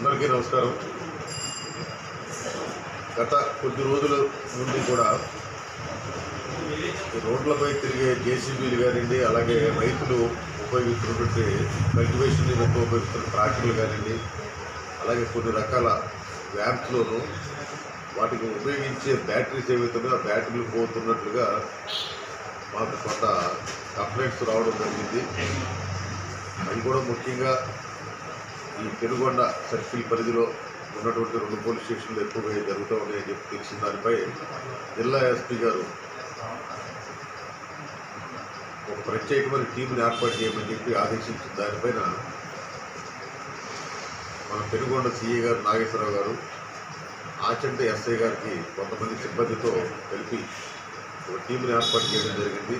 అందరికీ నమస్కారం. గత కొద్ది రోజుల నుండి కూడా రోడ్లపై తిరిగే జేసీబీలు కానివ్వండి అలాగే రైతులు ఉపయోగిస్తున్నటువంటి కల్టివేషన్ ఎక్కువ ఉపయోగిస్తున్న ట్రాక్టర్లు కానివ్వండి అలాగే కొన్ని రకాల వ్యాన్స్లోను వాటికి ఉపయోగించే బ్యాటరీస్ ఏవైతున్నాయో ఆ బ్యాటరీలు పోతున్నట్లుగా మాకు కొంత కంప్లైంట్స్ రావడం జరిగింది. అది కూడా ముఖ్యంగా ఈ పెనుగొండ సర్కిల్ పరిధిలో ఉన్నటువంటి రెండు పోలీస్ స్టేషన్లు ఎక్కువగా జరుగుతూ ఉన్నాయని చెప్పి తెలిసిన దానిపై జిల్లా ఎస్పీ గారు ఒక ప్రత్యేకమైన టీంని ఏర్పాటు చేయమని చెప్పి ఆదేశించిన దానిపైన మన పెనుగొండ సీఏ గారు నాగేశ్వరరావు గారు ఆచంట ఎస్ఐ గారికి కొంతమంది సిబ్బందితో కలిపి ఒక టీంని ఏర్పాటు చేయడం జరిగింది.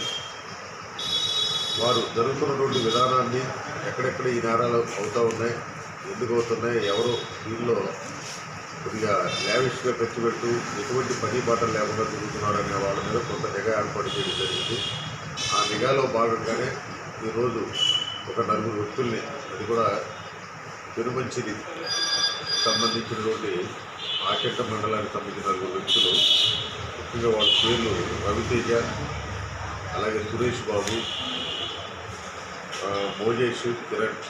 వారు జరుగుతున్నటువంటి విధానాన్ని ఎక్కడెక్కడ ఈ నేరాలు అవుతూ ఉన్నాయి ఎందుకవుతున్నాయి ఎవరు దీనిలో కొద్దిగా లావిష్గా ఖర్చు పెట్టు ఎటువంటి పని బాటలు లేకుండా తిరుగుతున్నారనే వాళ్ళ మీద కొంత నిఘా ఏర్పాటు చేయడం జరిగింది. ఆ నిఘాలో భాగంగానే ఈరోజు ఒక నలుగురు వ్యక్తుల్ని అది కూడా తిరుమంచిని సంబంధించినటువంటి ఆకెట్ట మండలానికి సంబంధించిన నలుగురు వ్యక్తులు. ముఖ్యంగా వాళ్ళ పేర్లు రవితేజ అలాగే సురేష్ బాబు మోజేష్ కిరణ్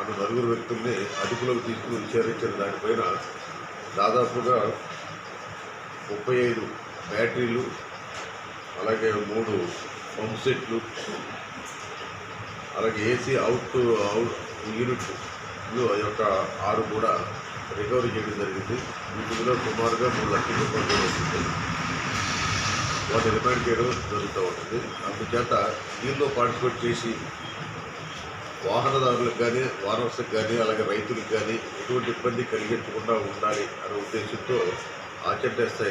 అన్న నలుగురు వ్యక్తుల్ని అదుపులోకి తీసుకుని విచారించిన దానిపైన దాదాపుగా ముప్పై ఐదు బ్యాటరీలు అలాగే మూడు పంప్ సెట్లు అలాగే ఏసీ అవుట్ అవుట్ యూనిట్లు ఆ యొక్క ఆరు కూడా రికవరీ చేయడం జరిగింది. వీటిలో సుమారుగా మూడు లక్షల రూపాయలు వచ్చింది వస్తుంది. వాటిని రిమైండ్ చేయడం జరుగుతూ ఉంటుంది. అందుచేత దీనిలో పార్టిసిపేట్ చేసి వాహనదారులకు కానీ వారసులకు కానీ అలాగే రైతులకు కానీ ఎటువంటి ఇబ్బంది కలిగించకుండా ఉండాలి అనే ఉద్దేశంతో ఆచంటేస్తే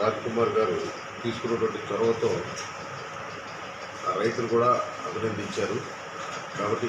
రాజ్ కుమార్ గారు తీసుకున్నటువంటి చొరవతో ఆ రైతులు కూడా అభినందించారు. కాబట్టి